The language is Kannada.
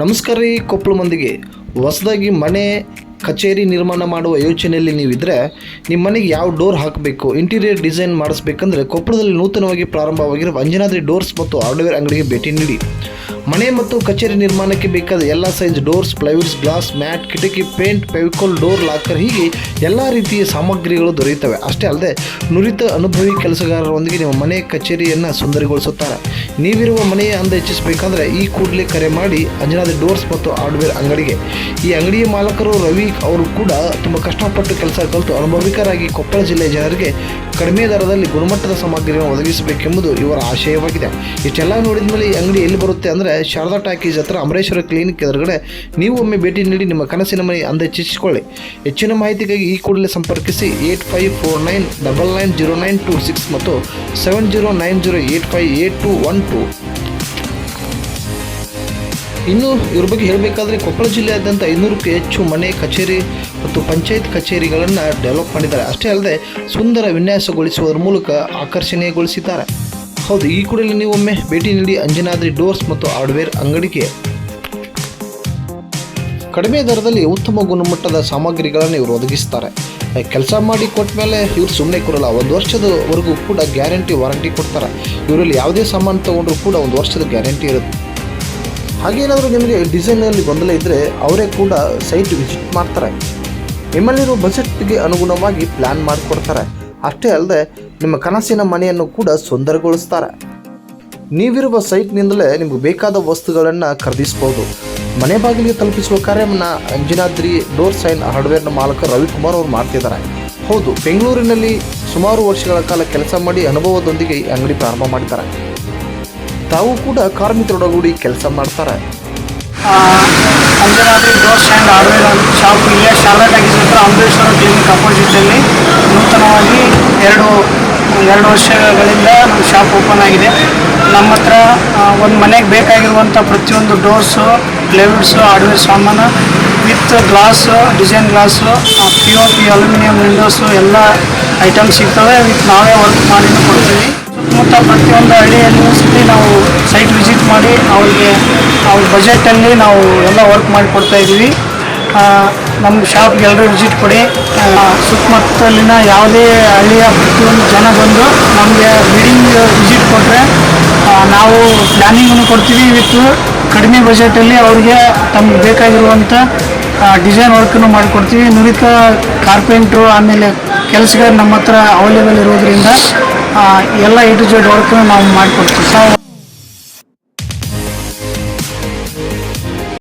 ನಮಸ್ಕಾರ ರೀ ಕೊಪ್ಪಳ ಮಂದಿಗೆ. ಹೊಸದಾಗಿ ಮನೆ ಕಚೇರಿ ನಿರ್ಮಾಣ ಮಾಡುವ ಯೋಚನೆಯಲ್ಲಿ ನೀವಿದ್ದರೆ ನಿಮ್ಮ ಮನೆಗೆ ಯಾವ ಡೋರ್ ಹಾಕಬೇಕು, ಇಂಟೀರಿಯರ್ ಡಿಸೈನ್ ಮಾಡಿಸ್ಬೇಕಂದ್ರೆ ಕೊಪ್ಪಳದಲ್ಲಿ ನೂತನವಾಗಿ ಪ್ರಾರಂಭವಾಗಿರುವ ಅಂಜನಾದ್ರಿ ಡೋರ್ಸ್ ಮತ್ತು ಹಾರ್ಡ್ವೇರ್ ಅಂಗಡಿಗೆ ಭೇಟಿ ನೀಡಿ. ಮನೆ ಮತ್ತು ಕಚೇರಿ ನಿರ್ಮಾಣಕ್ಕೆ ಬೇಕಾದ ಎಲ್ಲ size doors, plywoods, glass, mat, ಕಿಟಕಿ, ಪೇಂಟ್ ಪೆವಿಕೋಲ್ ಡೋರ್, ಲಾಕರ್ ಹೀಗೆ ಎಲ್ಲ ರೀತಿಯ ಸಾಮಗ್ರಿಗಳು ದೊರೆಯುತ್ತವೆ. ಅಷ್ಟೇ ಅಲ್ಲದೆ ನುರಿತ ಅನುಭವಿ ಕೆಲಸಗಾರರೊಂದಿಗೆ ನಿಮ್ಮ ಮನೆ ಕಚೇರಿಯನ್ನು ಸುಂದರಗೊಳಿಸುತ್ತಾರೆ. ನೀವಿರುವ ಮನೆಯ ಅಂದ ಹೆಚ್ಚಿಸಬೇಕಂದ್ರೆ ಈ ಕೂಡಲೇ ಕರೆ ಮಾಡಿ ಅಂಜನಾದ ಡೋರ್ಸ್ ಮತ್ತು ಹಾರ್ಡ್ವೇರ್ ಅಂಗಡಿಗೆ. ಈ ಅಂಗಡಿಯ ಮಾಲಕರು ರವಿ ಅವರು ಕೂಡ ತುಂಬ ಕಷ್ಟಪಟ್ಟು ಕೆಲಸ ಕಲಿತು ಅನುಭವಿಕರಾಗಿ ಕೊಪ್ಪಳ ಜಿಲ್ಲೆಯ ಜನರಿಗೆ ಕಡಿಮೆ ದರದಲ್ಲಿ ಗುಣಮಟ್ಟದ ಸಾಮಗ್ರಿಯನ್ನು ಒದಗಿಸಬೇಕೆಂಬುದು ಇವರ ಆಶಯವಾಗಿದೆ. ಇಷ್ಟೆಲ್ಲ ನೋಡಿದ ಮೇಲೆ ಈ ಅಂಗಡಿ ಎಲ್ಲಿ ಬರುತ್ತೆ ಅಂದರೆ ಶಾರದಾ ಟಾಕೀಸ್ ಹತ್ರ ಅಮರೇಶ್ವರ ಕ್ಲಿನಿಕ್ ಎದುರುಗಡೆ ನೀವು ಒಮ್ಮೆ ಭೇಟಿ ನೀಡಿ ನಿಮ್ಮ ಕನಸಿನ ಮನೆ ಅಂದ ಹೆಚ್ಚಿಸಿಕೊಳ್ಳಿ. ಹೆಚ್ಚಿನ ಮಾಹಿತಿಗಾಗಿ ಈ ಕೂಡಲೇ ಸಂಪರ್ಕಿಸಿ eight five four nine double nine zero nine two six ಮತ್ತು seven zero nine zero eight five eight two one two ಇನ್ನು ಇವ್ರ ಬಗ್ಗೆ ಹೇಳಬೇಕಾದ್ರೆ ಕೊಪ್ಪಳ ಜಿಲ್ಲೆಯಾದ್ಯಂತ ಐನೂರಕ್ಕೂ ಹೆಚ್ಚು ಮನೆ ಕಚೇರಿ ಮತ್ತು ಪಂಚಾಯತ್ ಕಚೇರಿಗಳನ್ನು ಡೆವಲಪ್ ಮಾಡಿದ್ದಾರೆ. ಅಷ್ಟೇ ಅಲ್ಲದೆ ಸುಂದರ ವಿನ್ಯಾಸಗೊಳಿಸುವುದರ ಮೂಲಕ ಆಕರ್ಷಣೀಯಗೊಳಿಸಿದ್ದಾರೆ ಹೌದು, ಈ ಕೂಡಲೇ ನೀವೊಮ್ಮೆ ಭೇಟಿ ನೀಡಿ ಅಂಜನಾದ್ರಿ ಡೋರ್ಸ್ ಮತ್ತು ಹಾರ್ಡ್ವೇರ್ ಅಂಗಡಿಗೆ ಕಡಿಮೆ ದರದಲ್ಲಿ ಉತ್ತಮ ಗುಣಮಟ್ಟದ ಸಾಮಗ್ರಿಗಳನ್ನು ಇವರು ಒದಗಿಸ್ತಾರೆ. ಕೆಲಸ ಮಾಡಿ ಕೊಟ್ಟ ಮೇಲೆ ಇವ್ರು ಸುಮ್ಮನೆ ಕೊಡಲ್ಲ, ಒಂದು ವರ್ಷದವರೆಗೂ ಕೂಡ ಗ್ಯಾರಂಟಿ ವಾರಂಟಿ ಕೊಡ್ತಾರೆ. ಇವರಲ್ಲಿ ಯಾವುದೇ ಸಾಮಾನು ತೊಗೊಂಡ್ರು ಕೂಡ ಒಂದು ವರ್ಷದ ಗ್ಯಾರಂಟಿ ಇರುತ್ತೆ. ಹಾಗೇನಾದರೂ ನಿಮಗೆ ಡಿಸೈನಲ್ಲಿ ಗೊಂದಲ ಇದ್ದರೆ ಅವರೇ ಕೂಡ ಸೈಟ್ ವಿಸಿಟ್ ಮಾಡ್ತಾರೆ. ನಿಮ್ಮಲ್ಲಿರುವ ಬಜೆಟ್ಗೆ ಅನುಗುಣವಾಗಿ ಪ್ಲ್ಯಾನ್ ಮಾಡಿಕೊಡ್ತಾರೆ. ಅಷ್ಟೇ ಅಲ್ಲದೆ ನಿಮ್ಮ ಕನಸಿನ ಮನೆಯನ್ನು ಕೂಡ ಸುಂದರಗೊಳಿಸ್ತಾರೆ. ನೀವಿರುವ ಸೈಟ್ನಿಂದಲೇ ನಿಮಗೆ ಬೇಕಾದ ವಸ್ತುಗಳನ್ನು ಖರೀದಿಸ್ಬೋದು. ಮನೆ ಬಾಗಿಲಿಗೆ ತಲುಪಿಸುವ ಕಾರ್ಯವನ್ನು ಅಂಜನಾದ್ರಿ ಡೋರ್ ಸೈನ್ ಹಾರ್ಡ್ವೇರ್ನ ಮಾಲಕ ರವಿಕುಮಾರ್ ಅವರು ಮಾಡ್ತಿದ್ದಾರೆ. ಹೌದು, ಬೆಂಗಳೂರಿನಲ್ಲಿ ಸುಮಾರು ವರ್ಷಗಳ ಕಾಲ ಕೆಲಸ ಮಾಡಿ ಅನುಭವದೊಂದಿಗೆ ಈ ಅಂಗಡಿ ಪ್ರಾರಂಭ ಮಾಡಿದ್ದಾರೆ. ತಾವು ಕೂಡ ಕಾರ್ಮಿಕರೊಡಗೂಡಿ ಕೆಲಸ ಮಾಡ್ತಾರೆ. Anjanadri door and hardware shop ಇಲ್ಲೇ ಶಾರದಾ ಟ್ಯಾಕ್ಸ್ ಹತ್ರ ಕ್ಲಿನಿಕ್ ಅಪೋಸಿಟಲ್ಲಿ ನೂತನವಾಗಿ ಎರಡು ಎರಡು ವರ್ಷಗಳಿಂದ ನಮ್ಮ ಶಾಪ್ ಓಪನ್ ಆಗಿದೆ. ನಮ್ಮ ಹತ್ರ ಒಂದು ಮನೆಗೆ ಬೇಕಾಗಿರುವಂಥ ಪ್ರತಿಯೊಂದು ಡೋರ್ಸು ಪ್ಲೇವುಡ್ಸು ಹಾರ್ಡ್ವೇರ್ ಸಾಮಾನು with glass design glass P O P aluminium windows ಎಲ್ಲ ಐಟಮ್ಸ್ ಸಿಗ್ತವೆ. ವಿತ್ ನಾವೇ ವರ್ಕ್ ಮಾಡಿ ಕೊಡ್ತೀವಿ. ಸುತ್ತಮುತ್ತ ಪ್ರತಿಯೊಂದು ಹಳ್ಳಿಯಲ್ಲಿ ಸತಿ ನಾವು ಸೈಟ್ ವಿಸಿಟ್ ಮಾಡಿ ಅವ್ರಿಗೆ ಅವ್ರ ಬಜೆಟಲ್ಲಿ ನಾವು ಎಲ್ಲ ವರ್ಕ್ ಮಾಡಿ ಕೊಡ್ತಾ ಇದ್ದೀವಿ. ಆ, ನಮ್ಮ ಶಾಪ್ಗೆ ಎಲ್ಲರೂ ವಿಸಿಟ್ ಕೊಡಿ. ಸುತ್ತಮುತ್ತಲಿನ ಯಾವುದೇ ಹಳ್ಳಿಯ ಪ್ರತಿಯೊಂದು ಜನ ಬಂದು ನಮಗೆ ಬಿಲ್ಡಿಂಗ್ ವಿಸಿಟ್ ಕೊಟ್ಟರೆ ನಾವು ಪ್ಲ್ಯಾನಿಂಗನ್ನು ಕೊಡ್ತೀವಿ. ವಿತ್ ಕಡಿಮೆ ಬಜೆಟಲ್ಲಿ ಅವ್ರಿಗೆ ತಮ್ಗೆ ಬೇಕಾಗಿರುವಂಥ ಡಿಸೈನ್ ವರ್ಕನ್ನು ಮಾಡಿಕೊಡ್ತೀವಿ. ನುರಿತ ಕಾರ್ಪೆಂಟ್ರು ಆಮೇಲೆ ಕೆಲಸಗಾರ ನಮ್ಮ ಹತ್ರ ಅವೈಲೇಬಲ್ ಇರೋದ್ರಿಂದ ಎಲ್ಲ ಎ ಟು ಜೆಡ್ ವರ್ಕನ್ನು ನಾವು ಮಾಡಿಕೊಡ್ತೀವಿ.